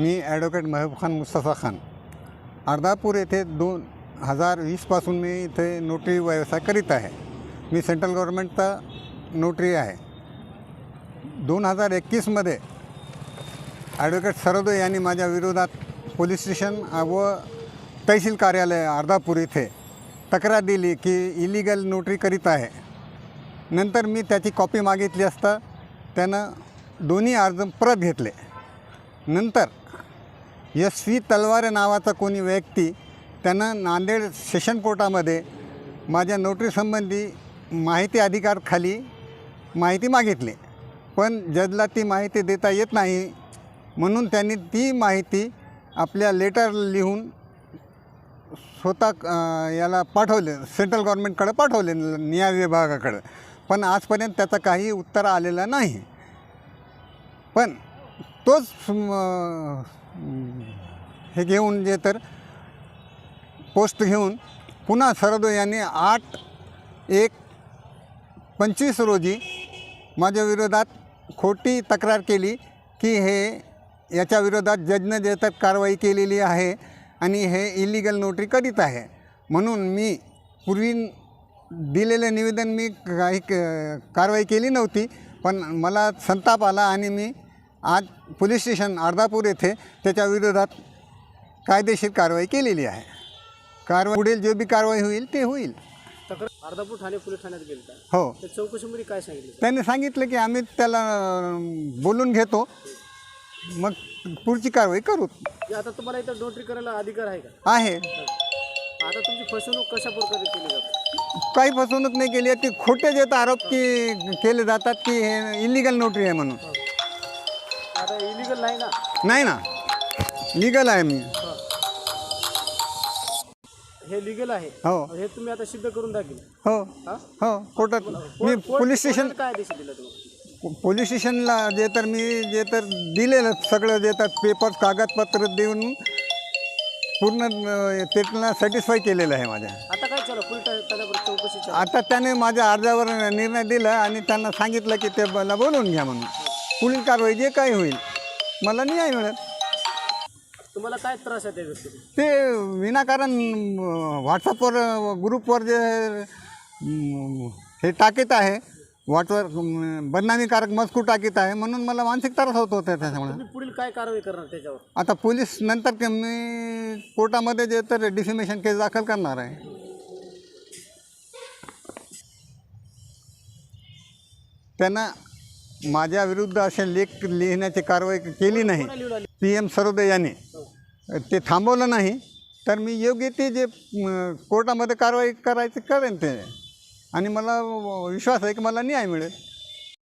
मी advocate Mehboob Khan Mustafa Khan. Ardhapur येथे दोन हजार वीसपासून मी इथे नोटरी व्यवसाय करीत आहे. मी सेंट्रल गव्हर्नमेंटचा नोटरी आहे. दोन हजार एकवीसमध्ये ॲडव्होकेट सरोदे यांनी माझ्या विरोधात पोलीस स्टेशन व तहसील कार्यालय अर्धापूर इथे तक्रार दिली की इलिगल नोटरी करीत आहे. नंतर मी त्याची कॉपी मागितली असता त्यानं दोन्ही अर्ज परत घेतले. नंतर एस व्ही तलवारे नावाचा कोणी व्यक्ती त्यानं नांदेड सेशन कोर्टामध्ये माझ्या नोटरीसंबंधी माहिती अधिकारखाली माहिती मागितली. पण जजला ती माहिती देता येत नाही. म्हणून त्यांनी ती माहिती आपल्या लेटर लिहून स्वतः याला पाठवले सेंट्रल गव्हर्नमेंटकडे पाठवले न्याय विभागाकडे. पण आजपर्यंत त्याचं काही उत्तर आलेलं नाही. पण तोच हे घेऊन जे तर पोस्ट घेऊन पुन्हा सरदो यांनी आठ एक पंचवीस रोजी माझ्या विरोधात खोटी तक्रार केली की हे याच्या विरोधात जजनं जे तर कारवाई केलेली आहे आणि हे इलिगल नोटरी करीत आहे. म्हणून मी पूर्वी दिलेले निवेदन मी काही क- कारवाई केली नव्हती पण मला संताप आला आणि मी आज पोलीस स्टेशन अर्धापूर येथे त्याच्या विरोधात कायदेशीर कारवाई केलेली आहे. कारवाई पुढील जो बी कारवाई होईल ते होईल. तक्रार अर्धापूर ठाणे पोलीस ठाण्यात गेलता हो. त्या चौकशीमध्ये काय सांगितलं? त्यांनी सांगितलं की आम्ही त्याला बोलून घेतो. मग पुढची कारवाई करू. आता तुम्हाला इथं नोटरी करायला अधिकार आहे का? आहे. आता तुमची फसवणूक कशा प्रकारे केली जाते? काही फसवणूक नाही केली आहे. ती खोटे जे आरोप की केले जातात की हे इलिगल नोटरी आहे म्हणून. आता इलिगल नाही ना? नाही ना. लिगल आहे मी. हे लिगल आहे. हो. हे तुम्ही आता सिद्ध करून दाखल. हो. हा? हो. कोर्टात मी पोलीस स्टेशन काय आदेश दिला तुम्हाला पोलीस स्टेशनला जे तर मी जे तर दिलेलं सगळं तर पेपर कागदपत्र देऊन पूर्ण अं, त्यांना सॅटिस्फाय केलेलं आहे माझ्या. आता काय चालू चौकशी चालू. आता त्याने माझ्या अर्जावर निर्णय दिला आणि त्यांना सांगितलं की ते मला बोलवून घ्या म्हणून. पुढील कारवाई जे काही होईल मला न्याय मिळेल तुम्हाला काय त्रास आहे त्या ते विनाकारण व्हॉट्सअपवर ग्रुपवर जे अं, हे टाकीत आहे अं, बदनामीकारक मजकूर टाकीत आहे म्हणून मला मानसिक त्रास होत होता त्याच्यामुळे. तुम्ही पुढील काय कारवाई करणार त्याच्यावर? आता पोलीस नंतर ते मी कोर्टामध्ये जे तर डिफिमेशन केस दाखल करणार आहे. त्यांना माझ्या विरुद्ध असे लेख लिहिण्याची कारवाई केली नाही. पी एम सरोदे यांनी. ते थांबवलं नाही. तर मी योग्य ते जे कोर्टामध्ये कारवाई करायची करेन ते. आणि मला विश्वास आहे की मला न्याय मिळेल.